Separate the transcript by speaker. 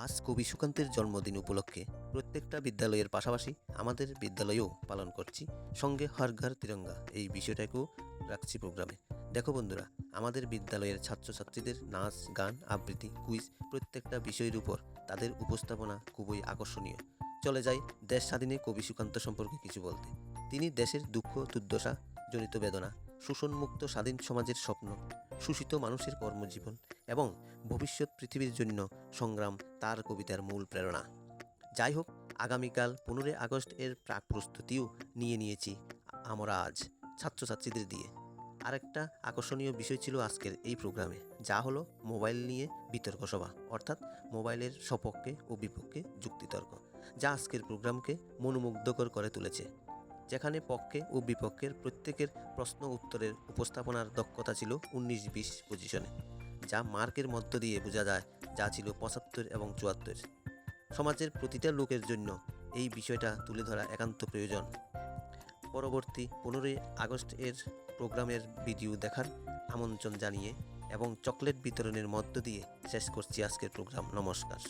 Speaker 1: আজ কবি সুকান্তের জন্মদিন উপলক্ষে প্রত্যেকটা বিদ্যালয়ের পাশাপাশি আমাদের বিদ্যালয়েও পালন করছি। সঙ্গে হর ঘর তিরঙ্গা, এই বিষয়টাকেও রাখছি প্রোগ্রামে। দেখো বন্ধুরা, আমাদের বিদ্যালয়ের ছাত্রছাত্রীদের নাচ, গান, আবৃত্তি, কুইজ প্রত্যেকটা বিষয়ের উপর তাদের উপস্থাপনা খুবই আকর্ষণীয়। চলে যাই দেশ স্বাধীনে কবি সুকান্ত সম্পর্কে কিছু বলতে। তিনি দেশের দুঃখ, দুর্দশা জনিত বেদনা শোষণমুক্ত স্বাধীন সমাজের স্বপ্ন, শোষিত মানুষের কর্মজীবন এবং ভবিষ্যৎ পৃথিবীর জন্য সংগ্রাম তার কবিতার মূল প্রেরণা। যাই হোক, আগামীকাল পনেরোই আগস্ট এর প্রাক প্রস্তুতিও নিয়ে নিয়েছি আমরা আজ ছাত্রছাত্রীদের দিয়ে। আরেকটা আকর্ষণীয় বিষয় ছিল আজকের এই প্রোগ্রামে, যা হলো মোবাইল নিয়ে বিতর্ক সভা, অর্থাৎ মোবাইলের সপক্ষে ও বিপক্ষে যুক্তিতর্ক, যা আজকের প্রোগ্রামকে মনোমুগ্ধকর করে তুলেছে। যেখানে পক্ষে ও বিপক্ষের প্রত্যেকের প্রশ্ন উত্তরের উপস্থাপনার দক্ষতা ছিল উনিশ বিশ পজিশনে, যা মার্কের মধ্য দিয়ে বোঝা যায় যা ছিল পঁচাত্তর এবং চুয়াত্তর। সমাজের প্রতিটা লোকের জন্য এই বিষয়টা তুলে ধরা একান্ত প্রয়োজন। পরবর্তী পনেরোই আগস্ট এর প্রোগ্রামের ভিডিও দেখার আমন্ত্রণ জানিয়ে এবং চকলেট বিতরণের মধ্য দিয়ে শেষ করছি আজকের প্রোগ্রাম। নমস্কার।